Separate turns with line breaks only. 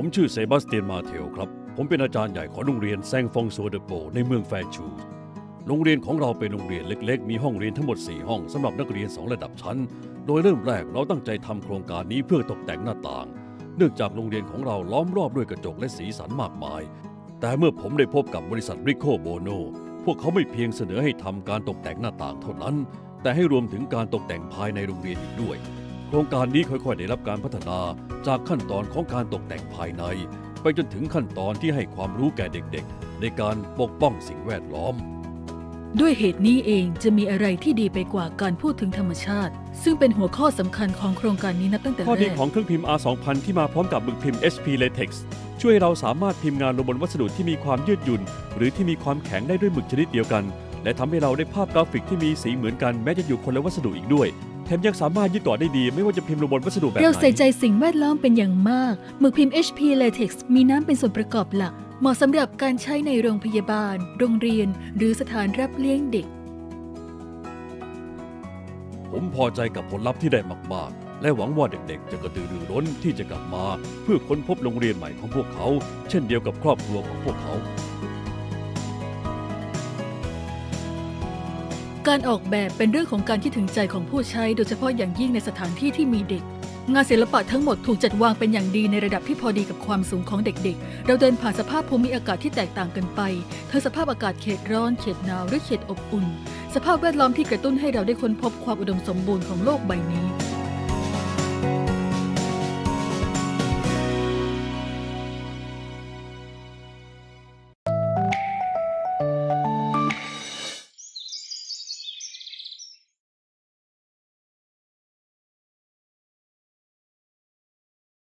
ผมชื่อเซบาสเตียนมาเทลครับ ผมเป็นอาจารย์ใหญ่ของโรงเรียนแซงฟองโซเดโปในเมืองแฟชู โรงเรียนของเราเป็นโรงเรียนเล็ก ๆ มีห้องเรียนทั้งหมด 4 ห้องสำหรับนักเรียน 2 ระดับชั้น โดยเริ่มแรกเราตั้งใจทำโครงการนี้เพื่อตกแต่งหน้าต่าง เนื่องจากโรงเรียนของเราล้อมรอบด้วยกระจกและสีสันมากมาย แต่เมื่อผมได้พบกับบริษัทริโคโบโนพวกเขาไม่เพียงเสนอให้ทำการตกแต่งหน้าต่างเท่านั้น แต่ให้รวมถึงการตกแต่งภายในโรงเรียนอีกด้วย โครงการนี้ค่อยๆ ได้รับการพัฒนาจากขั้นตอนของการตกแต่งภายใน ไปจนถึงขั้นตอนที่ให้ความรู้แก่เด็กๆ ในการปกป้องสิ่งแวดล้อม
ด้วยเหตุนี้เองจะมีอะไรที่ดีไปกว่าการพูดถึงธรรมชาติ ซึ่งเป็นหัวข้อสำคัญของโครงการนี้นับตั้งแต่
ข้อ
แร
ดี
ก
ของเครื่องพิมพ์ R2000 ที่มาพร้อมกับหมึกพิมพ์ HP Latex ช่วยให้เราสามารถพิมพ์งานลงบนวัสดุที่มีความยืดหยุ่น หรือที่มีความแข็งได้ด้วยหมึกชนิดเดียวกัน และทำให้เราได้ภาพกราฟิกที่มีสีเหมือนกันแม้จะอยู่คนละวัสดุอีกด้วย แถมยังสามารถยืดต่อได้ดี ไม่ว่าจะพิมพ์ลงบนวัสดุแบบไหน
เราใส่ใจสิ่งแวดล้อมเป็นอย่างมาก หมึกพิมพ์ HP Latex มีน้ำเป็นส่วนประกอบหลัก เหมาะสำหรับการใช้ในโรงพยาบาล โรงเรียน หรือสถานรับเลี้ยงเด็ก
ผมพอใจกับผลลัพธ์ที่ได้มาก ๆ และหวังว่าเด็กๆ จะกระตือรือร้นที่จะกลับมา เพื่อค้นพบโรงเรียนใหม่ของพวกเขา เช่นเดียวกับครอบครัวของพวกเขา
การออกแบบเป็นเรื่องของการคิดถึงใจของผู้ใช้โดยเฉพาะอย่างยิ่งในสถานที่ที่มีเด็ก งานศิลปะทั้งหมดถูกจัดวางเป็นอย่างดีในระดับที่พอดีกับความสูงของเด็กๆ เราเดินผ่านสภาพภูมิอากาศที่แตกต่างกันไปทั้งสภาพอากาศเขตร้อนเขตหนาวหรือเขตอบอุ่น สภาพแวดล้อมที่กระตุ้นให้เราได้ค้นพบความอุดมสมบูรณ์ของโลกใบนี้